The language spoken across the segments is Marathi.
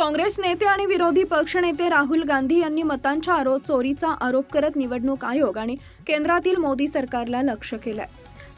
काँग्रेस नेते आणि विरोधी पक्षनेते राहुल गांधी यांनी मतांच्या आरोप चोरीचा आरोप करत निवडणूक आयोग आणि केंद्रातील मोदी सरकारला लक्ष केलंय.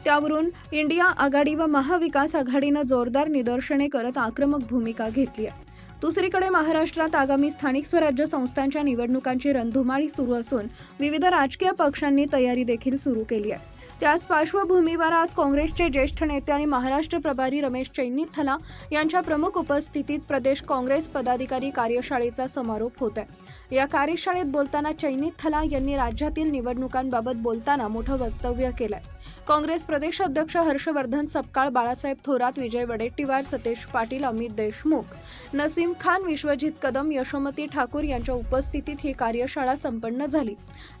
त्यावरून इंडिया आघाडी व महाविकास आघाडीनं जोरदार निदर्शने करत आक्रमक भूमिका घेतली आहे दुसरीकडे महाराष्ट्रात आगामी स्थानिक स्वराज्य संस्थांच्या निवडणुकांची रणधुमाळी सुरू असून विविध राजकीय पक्षांनी तयारी देखील सुरू केली आहे त्याच पार्श्वभूमीवर आज काँग्रेसचे ज्येष्ठ नेते आणि महाराष्ट्र प्रभारी रमेश चैनीथला यांच्या प्रमुख उपस्थितीत प्रदेश काँग्रेस पदाधिकारी कार्यशाळेचा समारोप होत आहे. या कार्यशाळेत बोलताना चैनीथला यांनी राज्यातील निवडणुकांबाबत बोलताना मोठं वक्तव्य केलंय. काँग्रेस प्रदेश अध्यक्ष हर्षवर्धन सपकाळ बाळासाहेब थोरात विजय वडेट्टीवार सतेज पाटील अमित देशमुख नसीम खान विश्वजित कदम यशोमती ठाकूर यांच्या उपस्थितीत ही कार्यशाळा संपन्न झाली.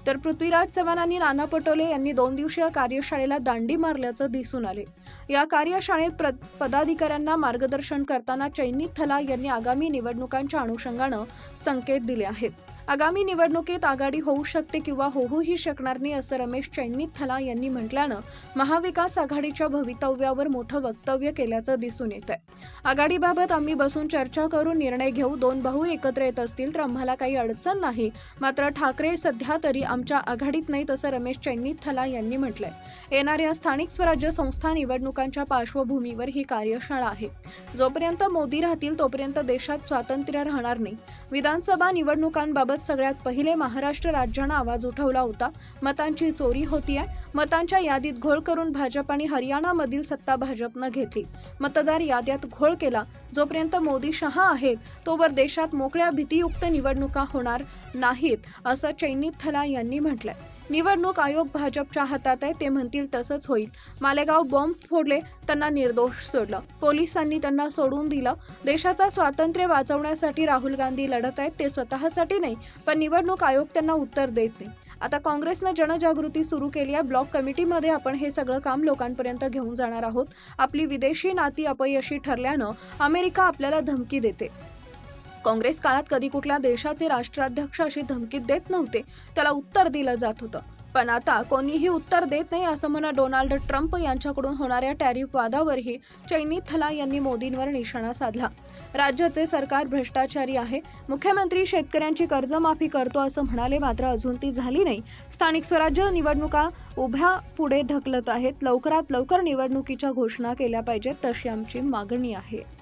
तर पृथ्वीराज चव्हाण आणि नाना पटोले यांनी दोन दिवसीय कार्यशाळेला दांडी मारल्याचं दिसून आले. या कार्यशाळेत पदाधिकाऱ्यांना मार्गदर्शन करताना चैनी थला यांनी आगामी निवडणुकांच्या अनुषंगानं संकेत दिले आहेत. आगामी निवडणुकीत आघाडी होऊ शकते किंवा होऊही शकणार नाही असं रमेश चैनित थला यांनी म्हटल्यानं महाविकास आघाडीच्या भवितव्यावर मोठं वक्तव्य केल्याचं दिसून येत आहे आघाडीबाबत आम्ही बसून चर्चा करून निर्णय घेऊ दोन भाऊ एकत्र येत असतील तर आम्हाला काही अडचण नाही मात्र ठाकरे सध्या तरी आमच्या आघाडीत नाहीत असं रमेश चैनित थला यांनी म्हटलंय. येणाऱ्या स्थानिक स्वराज्य संस्था निवडणुकांच्या पार्श्वभूमीवर ही कार्यशाळा आहे. जोपर्यंत मोदी राहतील तोपर्यंत देशात स्वातंत्र्य राहणार नाही. विधानसभा निवडणुकांबाबत सगळ्यात पहिले महाराष्ट्र राज्यानं आवाज उठवला होता. मतांची चोरी होतीये. मतांच्या यादीत घोळ करून भाजप आणि हरियाणामधील सत्ता भाजपनं घेतली. मतदार याद्यात घोळ केला. जोपर्यंत मोदी शहा आहेत तोवर देशात मोकळ्या भीतीयुक्त निवडणुका होणार नाहीत असं चैनीत थला यांनी म्हटलंय. निवडणूक आयोग भाजपच्या हातात आहे ते म्हणतील तसंच होईल. मालेगाव बॉम्ब फोडले त्यांना निर्दोष सोडलं. पोलिसांनी त्यांना सोडून दिलं. देशाचं स्वातंत्र्य वाचवण्यासाठी राहुल गांधी लढत आहेत ते स्वतःसाठी नाही पण निवडणूक आयोग त्यांना उत्तर देत नाही. आता काँग्रेसनं जनजागृती सुरू केली आहे. ब्लॉक कमिटीमध्ये आपण हे सगळं काम लोकांपर्यंत घेऊन जाणार आहोत. आपली विदेशी नाती अपयशी ठरल्यानं अमेरिका आपल्याला धमकी देते. काँग्रेस काळात कधी कुठल्या देशाचे राष्ट्राध्यक्ष अशी धमकी देत नव्हते. त्याला उत्तर दिलं जात होतं. पण आता कोणीही उत्तर देत नाही असं म्हणत डोनाल्ड ट्रम्प यांच्याकडून होणाऱ्या टॅरिफ वादावरही चैनी थला यांनी मोदींवर निशाणा साधला. राज्याचे सरकार भ्रष्टाचारी आहे. मुख्यमंत्री शेतकऱ्यांची कर्जमाफी करतो असं म्हणाले मात्र अजून ती झाली नाही. स्थानिक स्वराज्य निवडणुका उभ्या पुढे ढकलत आहेत. लवकरात लवकर निवडणुकीच्या घोषणा केल्या पाहिजेत तशी आमची मागणी आहे.